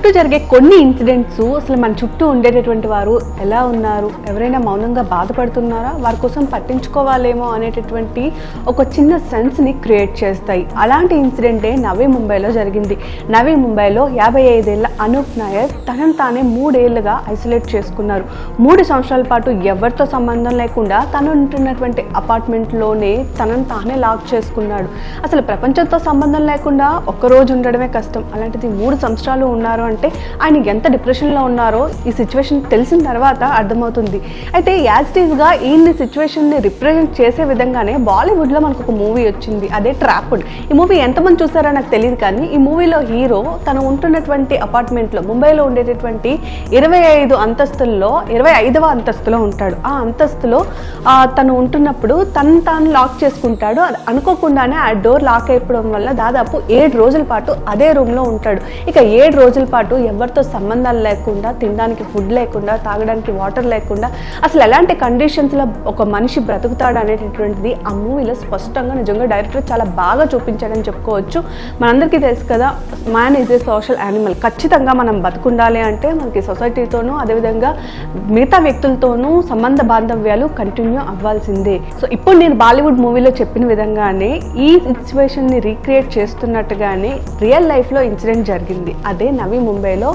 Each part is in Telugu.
చుట్టూ జరిగే కొన్ని ఇన్సిడెంట్స్ అసలు మన చుట్టూ ఉండేటటువంటి వారు ఎలా ఉన్నారు? ఎవరైనా మౌనంగా బాధపడుతున్నారా? వారి కోసం పట్టించుకోవాలేమో అనేటటువంటి ఒక చిన్న సెన్స్ని క్రియేట్ చేస్తాయి. అలాంటి ఇన్సిడెంటే నవీ ముంబైలో జరిగింది. నవీ ముంబైలో యాభై ఐదేళ్ళ అనూప్ నాయర్ తనను తానే మూడేళ్ళుగా ఐసోలేట్ చేసుకున్నారు. మూడు సంవత్సరాల పాటు ఎవరితో సంబంధం లేకుండా తను ఉంటున్నటువంటి అపార్ట్మెంట్లోనే తనను తానే లాక్ చేసుకున్నాడు. అసలు ప్రపంచంతో సంబంధం లేకుండా ఒక్కరోజు ఉండడమే కష్టం. అలాంటిది మూడు సంవత్సరాలు ఉన్నారు అంటే ఆయన ఎంత డిప్రెషన్లో ఉన్నారో ఈ సిచ్యువేషన్ తెలిసిన తర్వాత అర్థమవుతుంది. అయితే యాజిటీవ్గా ఈయన్ని సిచ్యువేషన్ని రిప్రజెంట్ చేసే విధంగానే బాలీవుడ్లో మనకు ఒక మూవీ వచ్చింది. అదే ట్రాప్డ్ ఈ మూవీ ఎంతమంది చూసారో నాకు తెలియదు కానీ ఈ మూవీలో హీరో తను ఉంటున్నటువంటి అపార్ట్మెంట్లో ముంబైలో ఉండేటటువంటి ఇరవై ఐదు అంతస్తుల్లో ఇరవై ఐదవ అంతస్తులో ఉంటాడు. ఆ అంతస్తులో తను ఉంటున్నప్పుడు తను తాను లాక్ చేసుకుంటాడు. అది అనుకోకుండానే ఆ డోర్ లాక్ అయిపోవడం వల్ల దాదాపు ఏడు రోజుల పాటు అదే రూమ్లో ఉంటాడు. ఇక ఏడు రోజుల పాటు ఎవరితో సంబంధాలు లేకుండా తినడానికి ఫుడ్ లేకుండా తాగడానికి వాటర్ లేకుండా అసలు ఎలాంటి కండిషన్స్లో ఒక మనిషి బ్రతుకుతాడు అనేటటువంటిది ఆ మూవీలో స్పష్టంగా నిజంగా డైరెక్టర్ చాలా బాగా చూపించాడని చెప్పుకోవచ్చు. మనందరికీ తెలుసు కదా man is a social animal ఖచ్చితంగా మనం బతుకుండాలి అంటే మనకి సొసైటీతోనూ అదేవిధంగా మిగతా వ్యక్తులతోనూ సంబంధ బాంధవ్యాలు కంటిన్యూ అవ్వాల్సిందే. సో ఇప్పుడు నేను బాలీవుడ్ మూవీలో చెప్పిన విధంగానే ఈ సిచ్యువేషన్ని రీక్రియేట్ చేస్తున్నట్టుగానే రియల్ లైఫ్లో ఇన్సిడెంట్ జరిగింది. అదే నవీ ముంబైలో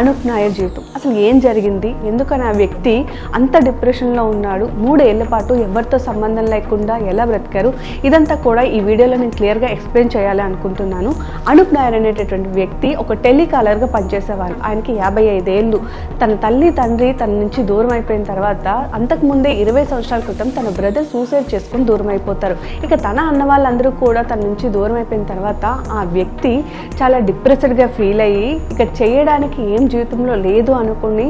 అనూప్ నాయర్ జీవితం. అసలు ఏం జరిగింది? ఎందుకని ఆ వ్యక్తి అంత డిప్రెషన్లో ఉన్నాడు? మూడేళ్ళ పాటు ఎవరితో సంబంధం లేకుండా ఎలా బ్రతికారు? ఇదంతా కూడా ఈ వీడియోలో నేను క్లియర్గా ఎక్స్ప్లెయిన్ చేయాలి అనుకుంటున్నాను. అనూప్ నాయర్ అనేటటువంటి వ్యక్తి ఒక టెలికాలర్గా పనిచేసేవారు. ఆయనకి యాభై ఐదేళ్ళు తన తల్లి తండ్రి తన నుంచి దూరం అయిపోయిన తర్వాత అంతకుముందే ఇరవై సంవత్సరాల క్రితం తన బ్రదర్ సూసైడ్ చేసుకుని దూరం అయిపోతారు. ఇక తన అన్న వాళ్ళందరూ కూడా తన నుంచి దూరం అయిపోయిన తర్వాత ఆ వ్యక్తి చాలా డిప్రెస్డ్గా ఫీల్ అయ్యి ఇక చేయడానికి ఏం జీవితంలో లేదు అనుకుని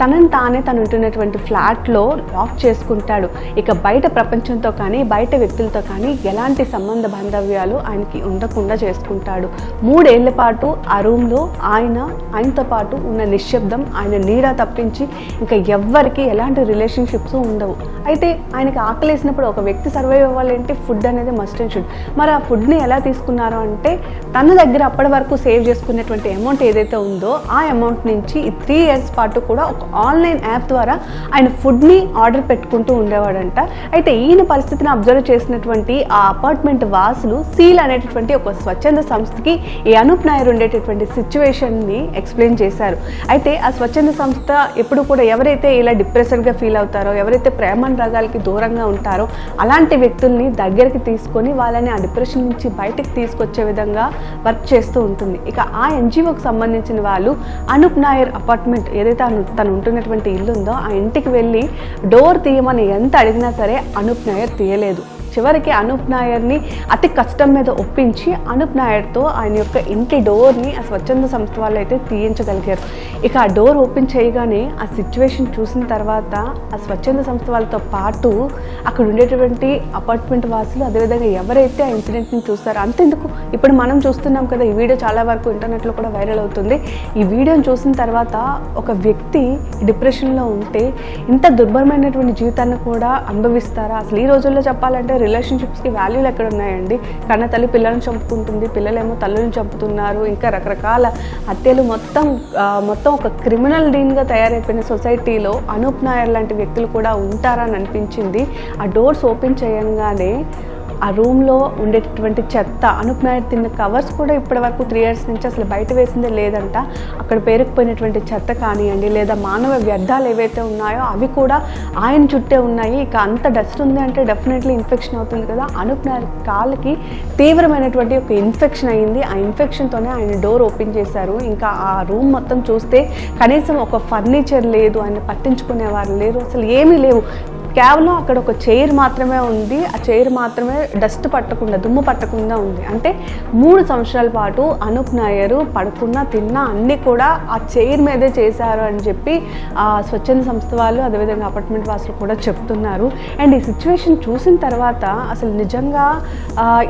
తనని తానే తను ఉంటున్నటువంటి ఫ్లాట్లో లాక్ చేసుకుంటాడు. ఇక బయట ప్రపంచంతో కానీ బయట వ్యక్తులతో కానీ ఎలాంటి సంబంధ బాంధవ్యాలు ఆయనకి ఉండకుండా చేసుకుంటాడు. మూడేళ్ళ పాటు ఆ రూమ్లో ఆయన ఆయనతో పాటు ఉన్న నిశ్శబ్దం ఆయన నీడ తప్పించి ఇంకా ఎవ్వరికి ఎలాంటి రిలేషన్షిప్స్ ఉండవు. అయితే ఆయనకి ఆకలేసినప్పుడు ఒక వ్యక్తి సర్వైవ్ అవ్వాలంటే ఫుడ్ అనేది మస్ట్ అండ్ షుడ్ మరి ఆ ఫుడ్ని ఎలా తీసుకున్నారు అంటే తన దగ్గర అప్పటి వరకు సేవ్ చేసుకునేటువంటి అమౌంట్ ఏదైతే ఉందో ఆ అమౌంట్ నుంచి ఈ త్రీ ఇయర్స్ పాటు కూడా ఒక ఆన్లైన్ యాప్ ద్వారా ఆయన ఫుడ్ని ఆర్డర్ పెట్టుకుంటూ ఉండేవాడంట. అయితే ఈయన పరిస్థితిని అబ్జర్వ్ చేసినటువంటి ఆ అపార్ట్మెంట్ వాసులు సీల్ అనేటటువంటి ఒక స్వచ్ఛంద సంస్థకి ఈ అనూప్ నాయర్ ఉండేటటువంటి సిచ్యువేషన్ని ఎక్స్ప్లెయిన్ చేశారు. అయితే ఆ స్వచ్ఛంద సంస్థ ఎప్పుడు కూడా ఎవరైతే ఇలా డిప్రెషన్గా ఫీల్ అవుతారో ఎవరైతే ప్రేమానురాగాలకి దూరంగా ఉంటారో అలాంటి వ్యక్తుల్ని దగ్గరికి తీసుకొని వాళ్ళని ఆ డిప్రెషన్ నుంచి బయటకు తీసుకొచ్చే విధంగా వర్క్ చేస్తూ ఉంటుంది. ఇక ఆ ఎన్జిఓకి సంబంధించిన వాళ్ళు అనూప్ నాయర్ అపార్ట్మెంట్ ఏదైతే తను ఉంటున్నటువంటి ఇల్లు ఉందో ఆ ఇంటికి వెళ్ళి డోర్ తీయమని ఎంత అడిగినా సరే అనుప్ నాయర్ తీయలేదు. చివరికి అనూప్ నాయర్ని అతి కష్టం మీద ఒప్పించి అనూప్ నాయర్తో ఆయన యొక్క ఇంటి డోర్ని ఆ స్వచ్ఛంద సంస్థ వాళ్ళు అయితే తీయించగలిగారు. ఇక ఆ డోర్ ఓపెన్ చేయగానే ఆ సిచ్యువేషన్ చూసిన తర్వాత ఆ స్వచ్ఛంద సంస్థ వాళ్ళతో పాటు అక్కడ ఉండేటువంటి అపార్ట్మెంట్ వాసులు అదేవిధంగా ఎవరైతే ఆ ఇన్సిడెంట్ని చూస్తారో అంతెందుకు. ఇప్పుడు మనం చూస్తున్నాం కదా ఈ వీడియో చాలా వరకు ఇంటర్నెట్లో కూడా వైరల్ అవుతుంది. ఈ వీడియోని చూసిన తర్వాత ఒక వ్యక్తి డిప్రెషన్లో ఉంటే ఇంత దుర్భరమైనటువంటి జీవితాన్ని కూడా అనుభవిస్తారా? అసలు ఈ రోజుల్లో చెప్పాలంటే రిలేషన్షిప్స్కి వాల్యూలు ఎక్కడ ఉన్నాయండి? కన్న తల్లి పిల్లల్ని చంపుకుంటుంది పిల్లలేమో తల్లులను చంపుతున్నారు ఇంకా రకరకాల హత్యలు మొత్తం మొత్తం ఒక క్రిమినల్ డీన్గా తయారైపోయిన సొసైటీలో అనూప్ నాయర్ లాంటి వ్యక్తులు కూడా ఉంటారని అనిపించింది. ఆ డోర్స్ ఓపెన్ చేయగానే ఆ రూమ్లో ఉండేటటువంటి చెత్త అనూప్ తిన్న కవర్స్ కూడా ఇప్పటి వరకు త్రీ ఇయర్స్ నుంచి అసలు బయట వేసిందే లేదంట. అక్కడ పేరుకుపోయినటువంటి చెత్త కానివ్వండి లేదా మానవ వ్యర్థాలు ఏవైతే ఉన్నాయో అవి కూడా ఆయన చుట్టే ఉన్నాయి. ఇక అంత డస్ట్ ఉంది అంటే డెఫినెట్లీ ఇన్ఫెక్షన్ అవుతుంది కదా. అనూప్ కాళ్ళకి తీవ్రమైనటువంటి ఒక ఇన్ఫెక్షన్ అయింది ఆ ఇన్ఫెక్షన్తోనే ఆయన డోర్ ఓపెన్ చేశారు. ఇంకా ఆ రూమ్ మొత్తం చూస్తే కనీసం ఒక ఫర్నిచర్ లేదు ఆయన పట్టించుకునేవారు లేరు. అసలు ఏమీ లేవు. కేవలం అక్కడ ఒక చైర్ మాత్రమే ఉంది. ఆ చైర్ మాత్రమే డస్ట్ పట్టకుండా దుమ్ము పట్టకుండా ఉంది. అంటే మూడు సంవత్సరాల పాటు అనూప్ నాయరు పడుకున్న తిన్నా అన్నీ కూడా ఆ చైర్ మీదే చేశారు అని చెప్పి ఆ స్వచ్ఛంద సంస్థ వాళ్ళు అదేవిధంగా అపార్ట్మెంట్ వాసులు కూడా చెప్తున్నారు. అండ్ ఈ సిచ్యువేషన్ చూసిన తర్వాత అసలు నిజంగా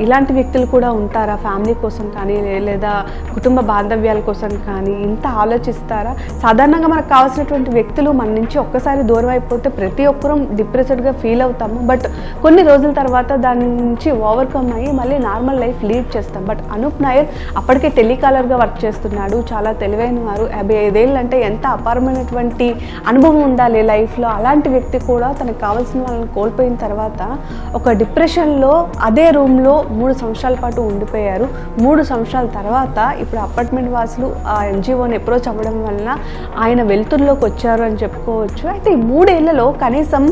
ఇలాంటి వ్యక్తులు కూడా ఉంటారా? ఫ్యామిలీ కోసం కానీ లేదా కుటుంబ బాంధవ్యాల కోసం కానీ ఇంత ఆలోచిస్తారా? సాధారణంగా మనకు కావాల్సినటువంటి వ్యక్తులు మన నుంచి ఒక్కసారి దూరం అయిపోతే ప్రతి ఒక్కరూ డిప్రెస్డ్గా ఫీల్ అవుతాము. బట్ కొన్ని రోజుల తర్వాత దాని నుంచి ఓవర్కమ్ అయ్యి మళ్ళీ నార్మల్ లైఫ్ లీడ్ చేస్తాం. బట్ అనూప్ నాయర్ అప్పటికే టెలికాలర్గా వర్క్ చేస్తున్నాడు. చాలా తెలివైన వారు. యాభై ఐదేళ్ళు అంటే ఎంత అపారమైనటువంటి అనుభవం ఉండాలి లైఫ్లో. అలాంటి వ్యక్తి కూడా తనకు కావాల్సిన వాళ్ళని కోల్పోయిన తర్వాత ఒక డిప్రెషన్లో అదే రూమ్లో మూడు సంవత్సరాల పాటు ఉండిపోయారు. మూడు సంవత్సరాల తర్వాత ఇప్పుడు అపార్ట్మెంట్ వాసులు ఆ ఎన్జిఓని అప్రోచ్ అవ్వడం వలన ఆయన వెలుతురులోకి వచ్చారు అని చెప్పుకోవచ్చు. అయితే ఈ మూడేళ్ళలో కనీసం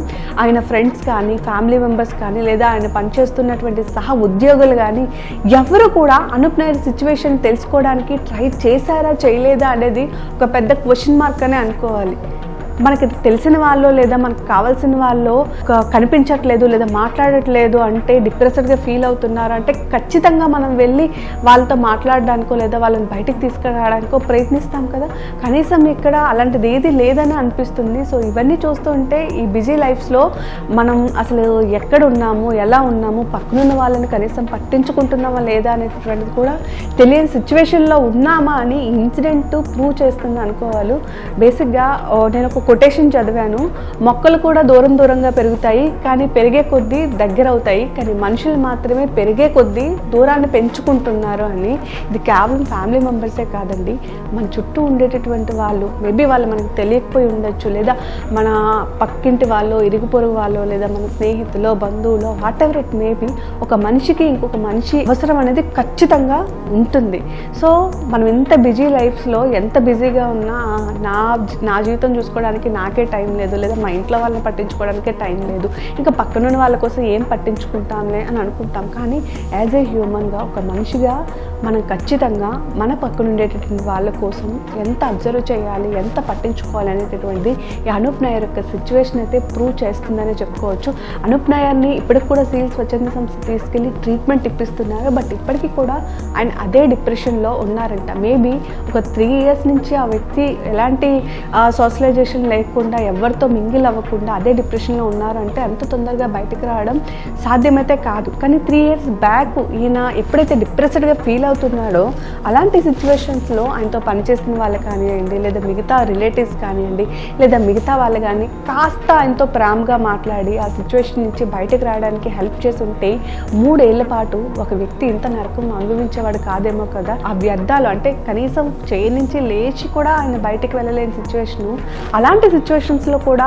ఆయన ఫ్రెండ్స్ కానీ ఫ్యామిలీ మెంబర్స్ కానీ లేదా ఆయన పనిచేస్తున్నటువంటి సహ ఉద్యోగులు కానీ ఎవరు కూడా అనూప్ నాయర్ సిచ్యువేషన్ తెలుసుకోవడానికి ట్రై చేశారా చేయలేదా అనేది ఒక పెద్ద క్వశ్చన్ మార్క్ అనే అనుకోవాలి. మనకి తెలిసిన వాళ్ళు లేదా మనకు కావాల్సిన వాళ్ళు కనిపించట్లేదు లేదా మాట్లాడట్లేదు అంటే డిప్రెస్డ్గా ఫీల్ అవుతున్నారు అంటే ఖచ్చితంగా మనం వెళ్ళి వాళ్ళతో మాట్లాడడానికో లేదా వాళ్ళని బయటికి తీసుకురావడానికో ప్రయత్నిస్తాం కదా. కనీసం ఇక్కడ అలాంటిది ఏది లేదని అనిపిస్తుంది. సో ఇవన్నీ చూస్తుంటే ఈ బిజీ లైఫ్స్లో మనం అసలు ఎక్కడ ఉన్నాము ఎలా ఉన్నాము పక్కనున్న వాళ్ళని కనీసం పట్టించుకుంటున్నామా లేదా అనేటువంటిది కూడా తెలియని సిచ్యువేషన్లో ఉన్నామా అని ఇన్సిడెంట్ ప్రూవ్ చేస్తుంది అనుకోవాలి. బేసిక్గా నేను ఒక కొటేషన్ చదివాను. మొక్కలు కూడా దూరం దూరంగా పెరుగుతాయి కానీ పెరిగే కొద్దీ దగ్గర అవుతాయి కానీ మనుషులు మాత్రమే పెరిగే కొద్దీ దూరాన్ని పెంచుకుంటున్నారు అని. ఇది కేవలం ఫ్యామిలీ మెంబర్సే కాదండి. మన చుట్టూ ఉండేటటువంటి వాళ్ళు మేబీ వాళ్ళు మనకు తెలియకపోయి ఉండొచ్చు లేదా మన పక్కింటి వాళ్ళు ఇరుగు పొరుగు వాళ్ళు లేదా మన స్నేహితులు బంధువులు వాట్ ఎవర్ ఇట్ మేబీ ఒక మనిషికి ఇంకొక మనిషి అవసరం అనేది ఖచ్చితంగా ఉంటుంది. సో మనం ఎంత బిజీ లైఫ్స్లో ఎంత బిజీగా ఉన్నా నా నా జీవితం చూసుకోవడానికి నాకే టైం లేదు లేదా మా ఇంట్లో వాళ్ళని పట్టించుకోవడానికే టైం లేదు. ఇంకా పక్కనున్న వాళ్ళ కోసం ఏం పట్టించుకుంటాంలే అని అనుకుంటాం. కానీ యాజ్ ఏ హ్యూమన్గా ఒక మనిషిగా మనం ఖచ్చితంగా మన పక్కన ఉండేటటువంటి వాళ్ళ కోసం ఎంత అబ్జర్వ్ చేయాలి ఎంత పట్టించుకోవాలి అనేటటువంటిది ఈ అనూప్ నాయర్ యొక్క సిచ్యువేషన్ అయితే ప్రూవ్ చేస్తుందని చెప్పుకోవచ్చు. అనూప్ నాయర్ని ఇప్పటికి కూడా సీల్ స్వచ్ఛంద సంస్థ తీసుకెళ్ళి ట్రీట్మెంట్ ఇప్పిస్తున్నారు. బట్ ఇప్పటికీ కూడా ఆయన అదే డిప్రెషన్లో ఉన్నారంట. మేబీ ఒక త్రీ ఇయర్స్ నుంచి ఆ వ్యక్తి ఎలాంటి సోషలైజేషన్ లేకుండా ఎవరితో మింగిల్ అవ్వకుండా అదే డిప్రెషన్లో ఉన్నారంటే అంత తొందరగా బయటకు రావడం సాధ్యమైతే కాదు. కానీ త్రీ ఇయర్స్ బ్యాక్ ఈయన ఎప్పుడైతే డిప్రెస్డ్గా ఫీల్ అవుతున్నాడో అలాంటి సిచ్యువేషన్స్లో ఆయనతో పనిచేసిన వాళ్ళు కానివ్వండి లేదా మిగతా రిలేటివ్స్ కానివ్వండి లేదా మిగతా వాళ్ళు కానీ కాస్త ఆయనతో ప్రేమగా మాట్లాడి ఆ సిచ్యువేషన్ నుంచి బయటకు రావడానికి హెల్ప్ చేసి ఉంటే మూడేళ్ళ పాటు ఒక వ్యక్తి ఇంత నరకం అనుభవించేవాడు కాదేమో కదా ఆ వ్యర్థాలు అంటే కనీసం చేయి నుంచి లేచి కూడా ఆయన బయటకు వెళ్ళలేని సిచ్యువేషన్ అలాంటి సిచ్యువేషన్స్లో కూడా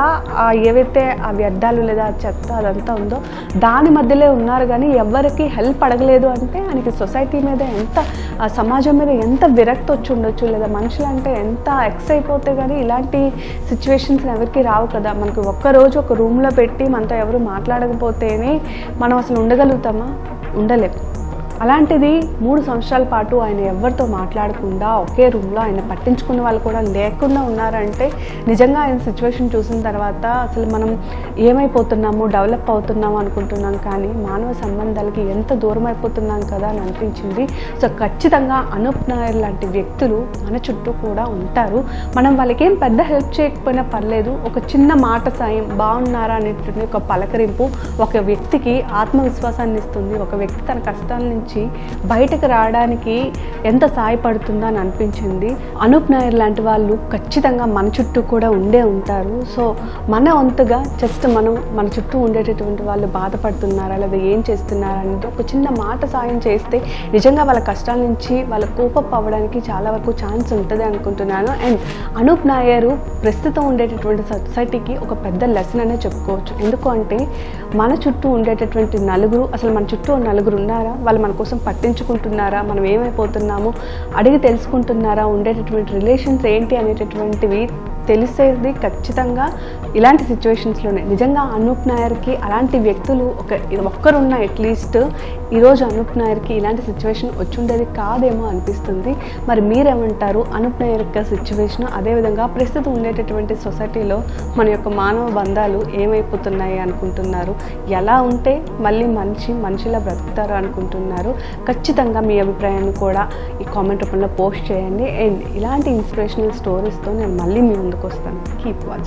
ఏవైతే ఆ వ్యర్థాలు లేదా చెత్త అదంతా ఉందో దాని మధ్యలో ఉన్నారు కానీ ఎవరికి హెల్ప్ అడగలేదు అంటే ఆయనకి సొసైటీ మీద ఎంత ఆ సమాజం మీద ఎంత విరక్తి వచ్చి ఉండొచ్చు లేదా మనుషులు అంటే ఎంత ఎక్స్ అయిపోతే కానీ ఇలాంటి సిచ్యువేషన్స్ ఎవరికి రావు కదా. మనకు ఒక్కరోజు ఒక రూమ్లో పెట్టి మనతో ఎవరు మాట్లాడకపోతేనే మనం అసలు ఉండగలుగుతామా? ఉండలేము అలాంటిది మూడు సంవత్సరాల పాటు ఆయన ఎవరితో మాట్లాడకుండా ఒకే రూమ్లో ఆయన పట్టించుకున్న వాళ్ళు కూడా లేకుండా ఉన్నారంటే నిజంగా ఆయన సిచ్యువేషన్ చూసిన తర్వాత అసలు మనం ఏమైపోతున్నాము డెవలప్ అవుతున్నాము అనుకుంటున్నాం. కానీ మానవ సంబంధాలకి ఎంత దూరం అయిపోతున్నాం కదా అని అనిపించింది. సో ఖచ్చితంగా అనూప్ నాయర్ లాంటి వ్యక్తులు మన చుట్టూ కూడా ఉంటారు. మనం వాళ్ళకేం పెద్ద హెల్ప్ చేయకపోయినా పర్లేదు. ఒక చిన్న మాట సాయం బాగున్నారా అనేటువంటి ఒక పలకరింపు ఒక వ్యక్తికి ఆత్మవిశ్వాసాన్ని ఇస్తుంది. ఒక వ్యక్తి తన కష్టాల నుంచి బయటకు రావడానికి ఎంత సాయపడుతుందో అని అనిపించింది. అనూప్ నాయర్ లాంటి వాళ్ళు ఖచ్చితంగా మన చుట్టూ కూడా ఉండే ఉంటారు. సో మన వంతుగా జస్ట్ మనం మన చుట్టూ ఉండేటటువంటి వాళ్ళు బాధపడుతున్నారా లేదా ఏం చేస్తున్నారా అనేది ఒక చిన్న మాట సాయం చేస్తే నిజంగా వాళ్ళ కష్టాల నుంచి వాళ్ళ కోపప్ అవ్వడానికి చాలా వరకు ఛాన్స్ ఉంటుంది అనుకుంటున్నాను. అండ్ అనూప్ నాయర్ ప్రస్తుతం ఉండేటటువంటి సొసైటీకి ఒక పెద్ద లెసన్ అనే చెప్పుకోవచ్చు. ఎందుకు అంటే మన చుట్టూ ఉండేటటువంటి నలుగురు అసలు మన చుట్టూ నలుగురు ఉన్నారా? వాళ్ళు మన కోసం పట్టించుకుంటున్నారా? మనం ఏమైపోతున్నామో? అడిగి తెలుసుకుంటున్నారా? ఉండేటటువంటి రిలేషన్స్ ఏంటి అనేటటువంటివి తెలిసేది ఖచ్చితంగా ఇలాంటి సిచ్యువేషన్స్లోనే నిజంగా అనూప్ నాయర్కి అలాంటి వ్యక్తులు ఒక ఒక్కరున్న అట్లీస్ట్ ఈరోజు అనూప్ నాయర్కి ఇలాంటి సిచ్యువేషన్ వచ్చుండేది కాదేమో అనిపిస్తుంది. మరి మీరేమంటారు? అనూప్ నాయర్ యొక్క సిచ్యువేషన్ అదేవిధంగా ప్రస్తుతం ఉండేటటువంటి సొసైటీలో మన యొక్క మానవ బంధాలు ఏమైపోతున్నాయి అనుకుంటున్నారు? ఎలా ఉంటే మళ్ళీ మనిషి మనిషిలా బ్రతుకుతారు అనుకుంటున్నారు? ఖచ్చితంగా మీ అభిప్రాయాన్ని కూడా ఈ కామెంట్ రూపంలో పోస్ట్ చేయండి. అండ్ ఇలాంటి ఇన్స్పిరేషనల్ స్టోరీస్తో నేను మళ్ళీ మీ Hindistan. Keep watching.